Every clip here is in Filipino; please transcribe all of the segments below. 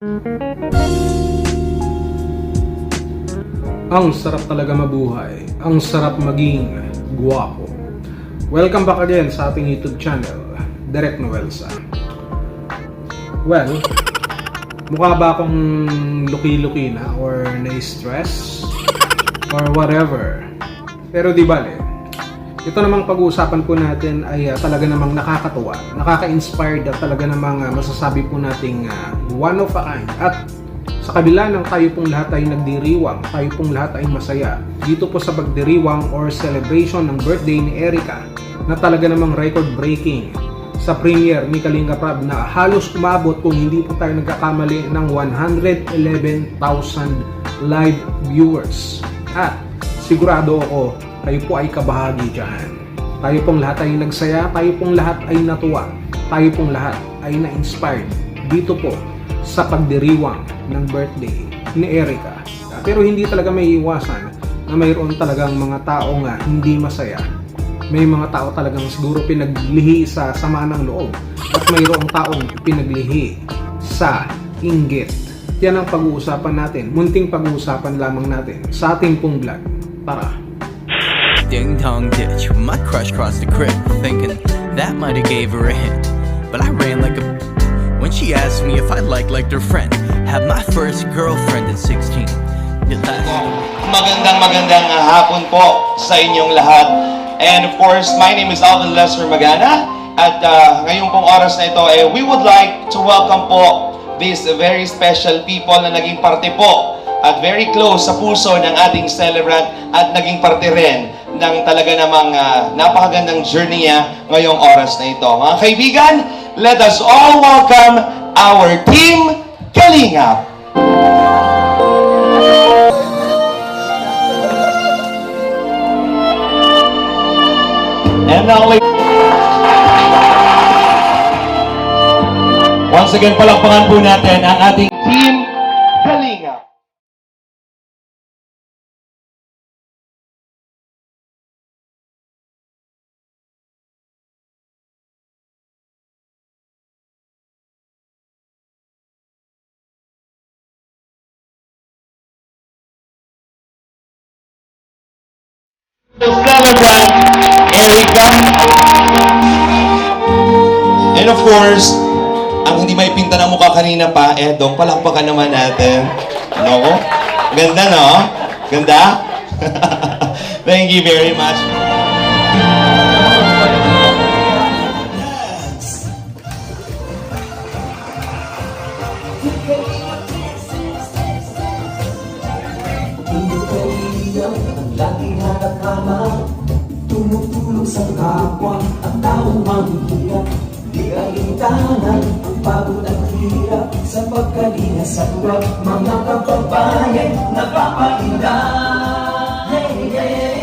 Ang sarap talaga mabuhay. Ang sarap maging guwapo. Welcome back again sa ating YouTube channel, Direk Noelsa. Well, mukha ba akong luki-luki na or na-stress or whatever. Pero di bale, ito namang pag-uusapan po natin ay ah, talaga namang nakakatuwa, nakaka-inspired at talaga namang ah, masasabi po nating ah, one of a kind. At sa kabila ng tayo pong lahat ay nagdiriwang, tayo pong lahat ay masaya. Dito po sa pagdiriwang or celebration ng birthday ni Erica na talaga namang record-breaking sa premiere ni Kalinga Prab na halos umabot kung hindi po tayo nagkakamali ng 111,000 live viewers. At sigurado ako, kayo po ay kabahagi dyan. Tayo pong lahat ay nagsaya, tayo pong lahat ay natuwa, tayo pong lahat ay na-inspired dito po sa pagdiriwang ng birthday ni Erica. Pero hindi talaga may iwasan na mayroon talagang mga tao nga hindi masaya. May mga tao talagang siguro pinaglihi sa sama ng loob at mayroong taong pinaglihi sa inggit. Yan ang pag-uusapan natin, munting pag-uusapan lamang natin sa ating pong vlog. Tara! Ding dong ditch. My crush crossed the crib, thinking that might have gave her a hint. But I ran like a. When she asked me if I liked like her friend, had my first girlfriend at 16. It lasted. Magandang magandang hapon po sa inyong lahat. And of course, my name is Alvin Lester Magana. At uh, ngayong pong oras na ito, eh, we would like to welcome po these very special people na naging parte po at very close sa puso ng ating celebrant at naging parte rin ng talaga namang uh, napakagandang journey niya ngayong oras na ito. Mga kaibigan, let us all welcome our team Kalingap. And now, Once again, palakpakan po natin ang ating team Celebrant, Erica. And of course, ang hindi may pinta ng mukha kanina pa, Edong, palakpakan naman natin. No? Ganda, no? Ganda? Thank you very much. Tuwag Mga kababayan napapainda Hey, hey,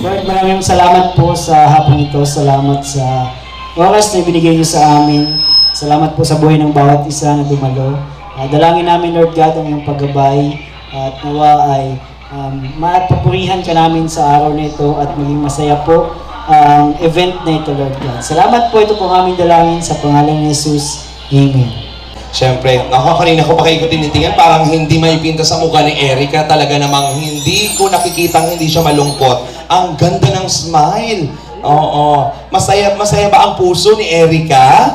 Lord, maraming salamat po sa hapon ito. Salamat sa oras na binigay niyo sa amin. Salamat po sa buhay ng bawat isa na dumalo. Ah, dalangin namin, Lord God, ang iyong paggabay at nawa ay um, maatpapurihan ka namin sa araw na ito at maging masaya po ang event na ito, Lord God. Salamat po ito po aming dalangin sa pangalan ni Jesus. Amen. Siyempre, ako kanina ko pa kayo tinitingnan, parang hindi may pinta sa mukha ni Erica. Talaga namang hindi ko nakikitang hindi siya malungkot. Ang ganda ng smile. Oo. Masaya, masaya ba ang puso ni Erica?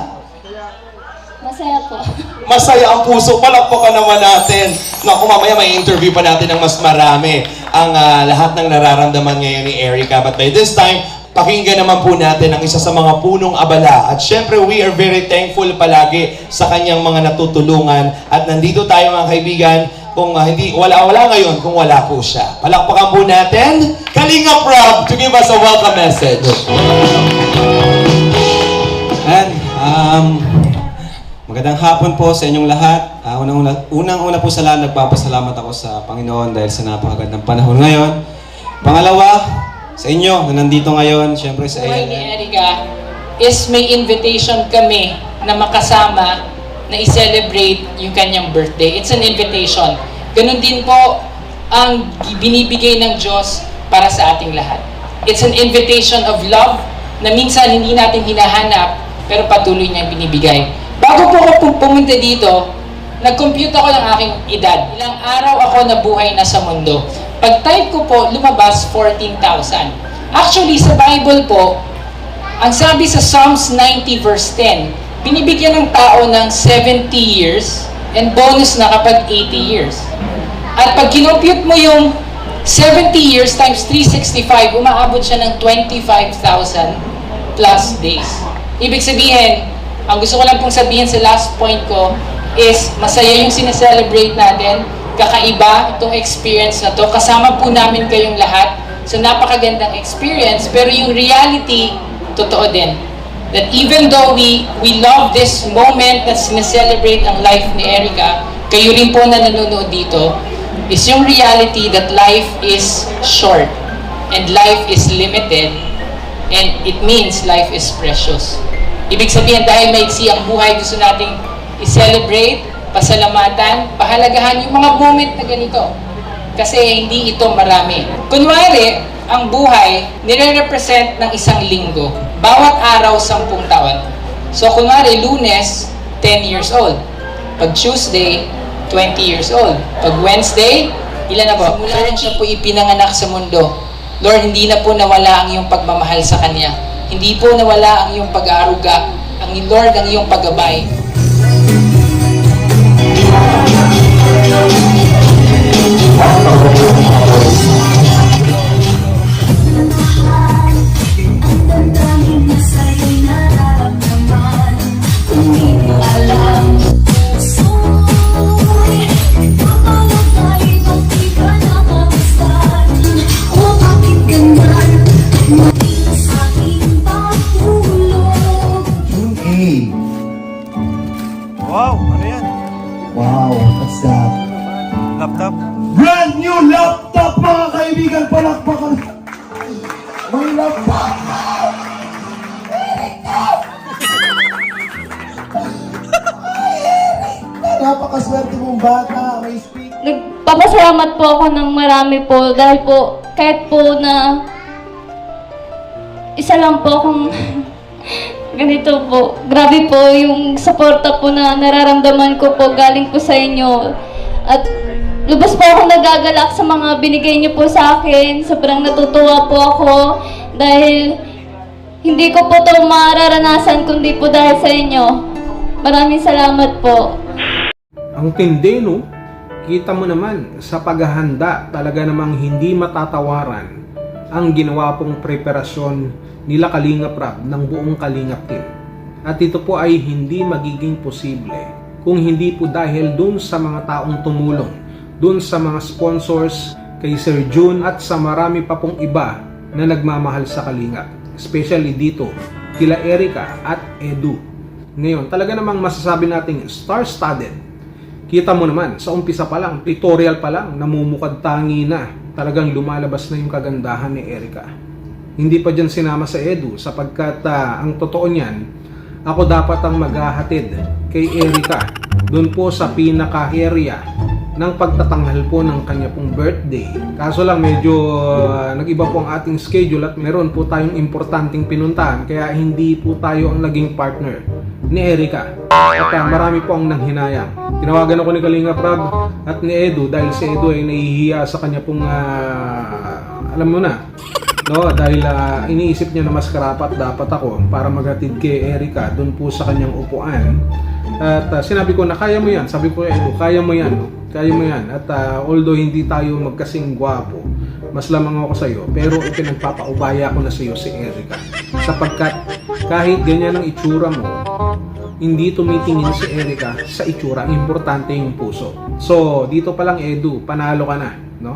Masaya po. Masaya ang puso. Palakpakan naman natin. Naku, mamaya may interview pa natin ng mas marami ang ah, lahat ng nararamdaman ngayon ni Erica. But by this time, pakinggan naman po natin ang isa sa mga punong abala. At syempre, we are very thankful palagi sa kanyang mga natutulungan. At nandito tayo mga kaibigan, kung ah, hindi wala-wala ngayon kung wala po siya. Palakpakan po natin, Kalinga Rob to give us a welcome message. And, um, magandang hapon po sa inyong lahat. Uh, unang-una, unang-una po sa lahat, nagpapasalamat ako sa Panginoon dahil sa napakagandang panahon ngayon. Pangalawa, sa inyo na nandito ngayon, syempre sa buhay ni ANN. Erica is may invitation kami na makasama na i-celebrate yung kanyang birthday. It's an invitation. Ganun din po ang binibigay ng Diyos para sa ating lahat. It's an invitation of love na minsan hindi natin hinahanap pero patuloy niyang binibigay. Bago po ako pum- pumunta dito, nag-compute ako ng aking edad. Ilang araw ako nabuhay na sa mundo. Pag-type ko po, lumabas 14,000. Actually, sa Bible po, ang sabi sa Psalms 90 verse 10, binibigyan ng tao ng 70 years and bonus na kapag 80 years. At pag kinompute mo yung 70 years times 365, umaabot siya ng 25,000 plus days. Ibig sabihin, ang gusto ko lang pong sabihin sa last point ko is masaya yung sineselebrate natin, kakaiba itong experience na to, kasama po namin kayong lahat. So napakagandang experience, pero yung reality, totoo din. That even though we we love this moment na sineselebrate ang life ni Erica, kayo rin po na nanonood dito, is yung reality that life is short and life is limited and it means life is precious. Ibig sabihin dahil maiksi ang buhay, gusto nating i-celebrate, pasalamatan, pahalagahan yung mga moment na ganito. Kasi hindi ito marami. Kunwari, ang buhay nire-represent ng isang linggo. Bawat araw, sampung taon. So kunwari, lunes, 10 years old. Pag Tuesday, 20 years old. Pag Wednesday, ilan na po? Simula siya po ipinanganak sa mundo. Lord, hindi na po nawala ang iyong pagmamahal sa Kanya. Hindi po nawala ang iyong pag-aaruga. Ang Lord, ang iyong paggabay. Ang Mong bata, may speak. Nagpapasalamat po ako ng marami po dahil po kahit po na isa lang po akong ganito po. Grabe po yung suporta po na nararamdaman ko po galing po sa inyo. At lubos po ako nagagalak sa mga binigay niyo po sa akin. Sobrang natutuwa po ako dahil hindi ko po ito mararanasan kundi po dahil sa inyo. Maraming salamat po. Ang tindi, no? Kita mo naman, sa paghahanda, talaga namang hindi matatawaran ang ginawa pong preparasyon nila Kalingap Rab ng buong Kalingap team. At ito po ay hindi magiging posible kung hindi po dahil dun sa mga taong tumulong, dun sa mga sponsors, kay Sir June at sa marami pa pong iba na nagmamahal sa Kalingap. Especially dito, kila Erica at Edu. Ngayon, talaga namang masasabi nating star-studded Kita mo naman, sa umpisa pa lang, tutorial pa lang, namumukad tangi na. Talagang lumalabas na yung kagandahan ni Erica. Hindi pa dyan sinama sa Edu sapagkat ah, ang totoo niyan, ako dapat ang maghahatid kay Erica doon po sa pinaka-area ng pagtatanghal po ng kanya pong birthday. Kaso lang medyo ah, nag-iba po ang ating schedule at meron po tayong importanteng pinuntahan kaya hindi po tayo ang naging partner ni Erica. At ah, marami po ang nanghinayang. Tinawagan ako ni Kalinga Prab at ni Edu dahil si Edu ay nahihiya sa kanya pong ah, alam mo na, no dahil ah, iniisip niya na mas karapat dapat ako para maghatid kay Erica doon po sa kanyang upuan at ah, sinabi ko na kaya mo yan sabi ko Edu kaya mo yan? Kaya mo yan at ah, although hindi tayo magkasing gwapo mas lamang ako sa iyo pero ipinagpapaubaya ko na sa iyo si Erica sapagkat kahit ganyan ang itsura mo hindi tumitingin si Erica sa itsura. Importante yung puso. So, dito pa lang Edu, panalo ka na, no?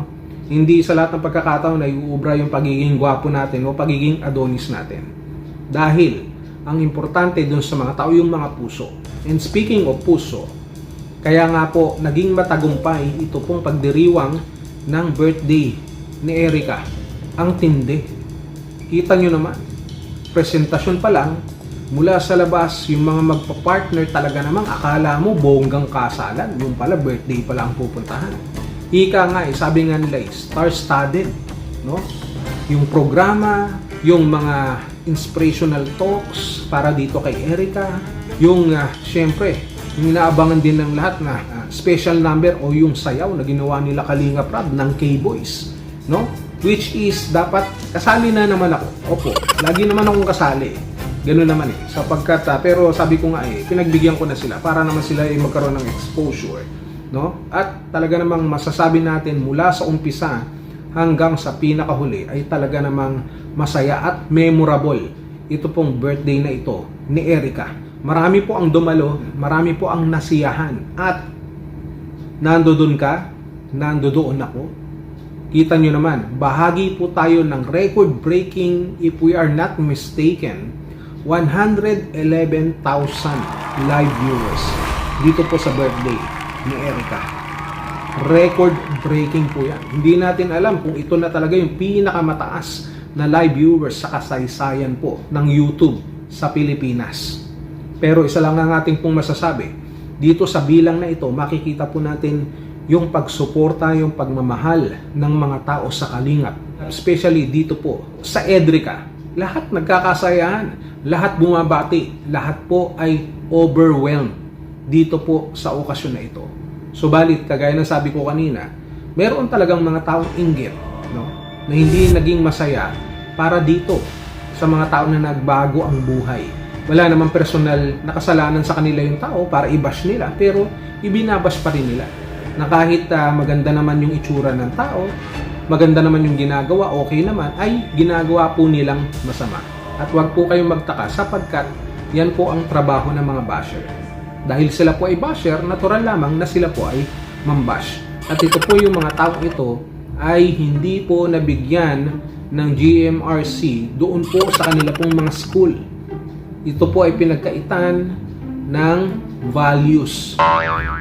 Hindi sa lahat ng pagkakataon na iuubra yung pagiging gwapo natin o pagiging adonis natin. Dahil, ang importante dun sa mga tao yung mga puso. And speaking of puso, kaya nga po, naging matagumpay ito pong pagdiriwang ng birthday ni Erica. Ang tindi. Kita nyo naman, presentasyon pa lang, mula sa labas, yung mga magpa-partner talaga namang akala mo bonggang kasalan. Yung pala, birthday pa lang pupuntahan. Ika nga eh, sabi nga nila eh, star-studded, no? Yung programa, yung mga inspirational talks para dito kay Erica, yung uh, syempre, yung din ng lahat na ah, special number o yung sayaw na ginawa nila Kalinga Prab ng K-Boys, no? Which is dapat kasali na naman ako. Opo, lagi naman akong kasali. Ganun naman eh. Sapagkat, ah, pero sabi ko nga eh, pinagbigyan ko na sila para naman sila ay magkaroon ng exposure. No? At talaga namang masasabi natin mula sa umpisa hanggang sa pinakahuli ay talaga namang masaya at memorable ito pong birthday na ito ni Erica. Marami po ang dumalo, marami po ang nasiyahan at nandoon ka, nandoon ako. Kita nyo naman, bahagi po tayo ng record-breaking, if we are not mistaken, 111,000 live viewers dito po sa birthday ni Erica. Record-breaking po yan. Hindi natin alam kung ito na talaga yung pinakamataas na live viewers sa kasaysayan po ng YouTube sa Pilipinas. Pero isa lang ang ating pong masasabi. Dito sa bilang na ito, makikita po natin yung pagsuporta, yung pagmamahal ng mga tao sa Kalingap. Especially dito po sa Edrica. Lahat nagkakasayahan, lahat bumabati, lahat po ay overwhelmed dito po sa okasyon na ito. Subalit, kagaya ng sabi ko kanina, meron talagang mga taong inggit no, na hindi naging masaya para dito sa mga tao na nagbago ang buhay. Wala namang personal na kasalanan sa kanila yung tao para i-bash nila, pero ibinabash pa rin nila. Na kahit ah, maganda naman yung itsura ng tao, maganda naman yung ginagawa, okay naman, ay ginagawa po nilang masama. At wag po kayong magtaka sapagkat yan po ang trabaho ng mga basher. Dahil sila po ay basher, natural lamang na sila po ay mambash. At ito po yung mga tao ito ay hindi po nabigyan ng GMRC doon po sa kanila pong mga school. Ito po ay pinagkaitan ng values.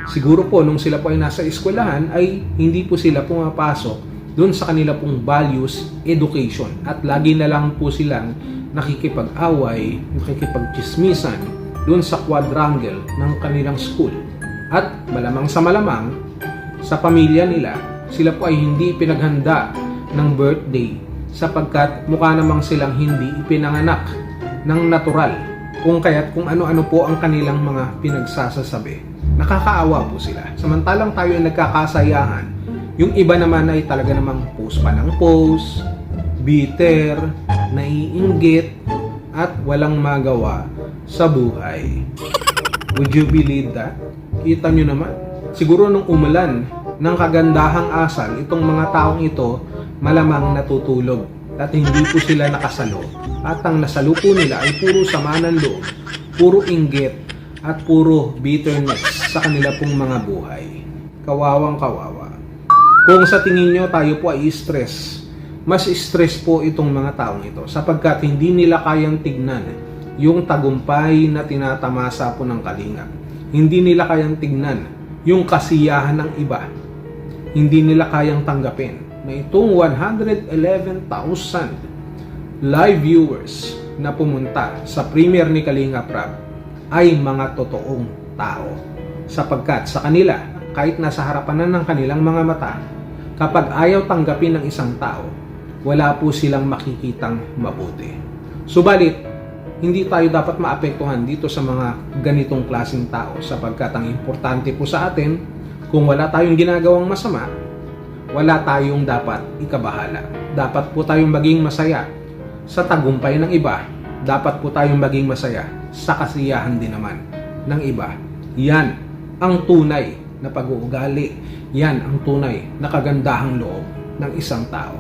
Siguro po nung sila po ay nasa eskwelahan ay hindi po sila pumapasok doon sa kanila pong values education at lagi na lang po silang nakikipag-away, nakikipag-chismisan doon sa quadrangle ng kanilang school. At malamang sa malamang, sa pamilya nila, sila po ay hindi pinaghanda ng birthday sapagkat mukha namang silang hindi ipinanganak ng natural kung kaya't kung ano-ano po ang kanilang mga pinagsasasabi. Nakakaawa po sila. Samantalang tayo ay nagkakasayahan, yung iba naman ay talaga namang post pa ng post, bitter, naiinggit, at walang magawa sa buhay. Would you believe that? Kita nyo naman. Siguro nung umulan ng kagandahang asal, itong mga taong ito malamang natutulog at hindi po sila nakasalo. At ang nasalo po nila ay puro sama ng loob, puro inggit, at puro bitterness sa kanila pong mga buhay. Kawawang kawawa. Kung sa tingin nyo tayo po ay stress, mas stress po itong mga taong ito sapagkat hindi nila kayang tignan yung tagumpay na tinatamasa po ng kalinga. Hindi nila kayang tignan yung kasiyahan ng iba. Hindi nila kayang tanggapin na itong 111,000 live viewers na pumunta sa premiere ni Kalinga Prab ay mga totoong tao. Sapagkat sa kanila, kahit nasa harapan na ng kanilang mga mata, kapag ayaw tanggapin ng isang tao, wala po silang makikitang mabuti. Subalit, hindi tayo dapat maapektuhan dito sa mga ganitong klaseng tao sapagkat ang importante po sa atin, kung wala tayong ginagawang masama, wala tayong dapat ikabahala. Dapat po tayong maging masaya sa tagumpay ng iba. Dapat po tayong maging masaya sa kasiyahan din naman ng iba. Yan ang tunay na pag-uugali. Yan ang tunay na kagandahang loob ng isang tao.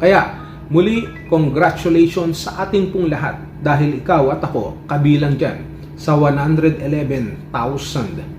Kaya, muli, congratulations sa ating pong lahat dahil ikaw at ako kabilang dyan sa 111,000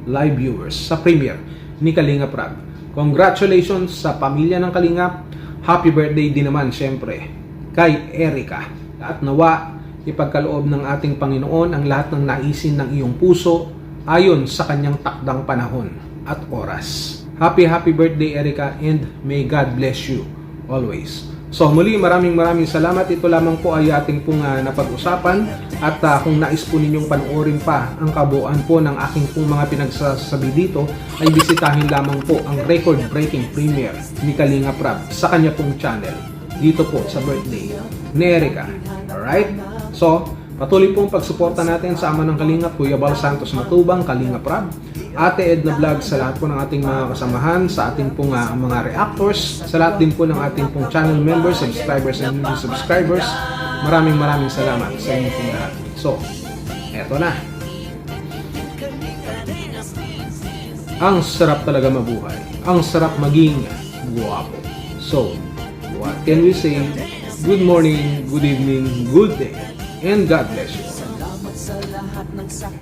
live viewers sa premiere ni Kalinga Prab. Congratulations sa pamilya ng Kalingap. Happy birthday din naman syempre kay Erica. At nawa ipagkaloob ng ating Panginoon ang lahat ng naisin ng iyong puso ayon sa kanyang takdang panahon at oras. Happy happy birthday Erica and may God bless you always. So muli maraming maraming salamat. Ito lamang po ay ating pong ah, napag-usapan at ah, kung nais po ninyong panoorin pa ang kabuuan po ng aking pong mga pinagsasabi dito ay bisitahin lamang po ang record-breaking premiere ni Kalinga Prab sa kanya pong channel dito po sa birthday ni Erica. Alright? So, patuloy pong pagsuporta natin sa ama ng Kalinga, Kuya Bal Santos Matubang, Kalinga Prab, Ate Edna Vlog sa lahat po ng ating mga kasamahan, sa ating pong ah, mga reactors, sa lahat din po ng ating pong channel members, subscribers, and new subscribers. Maraming maraming salamat sa inyo pong lahat. So, eto na. Ang sarap talaga mabuhay. Ang sarap maging guwapo. So, what can we say? Good morning, good evening, good day, and God bless you.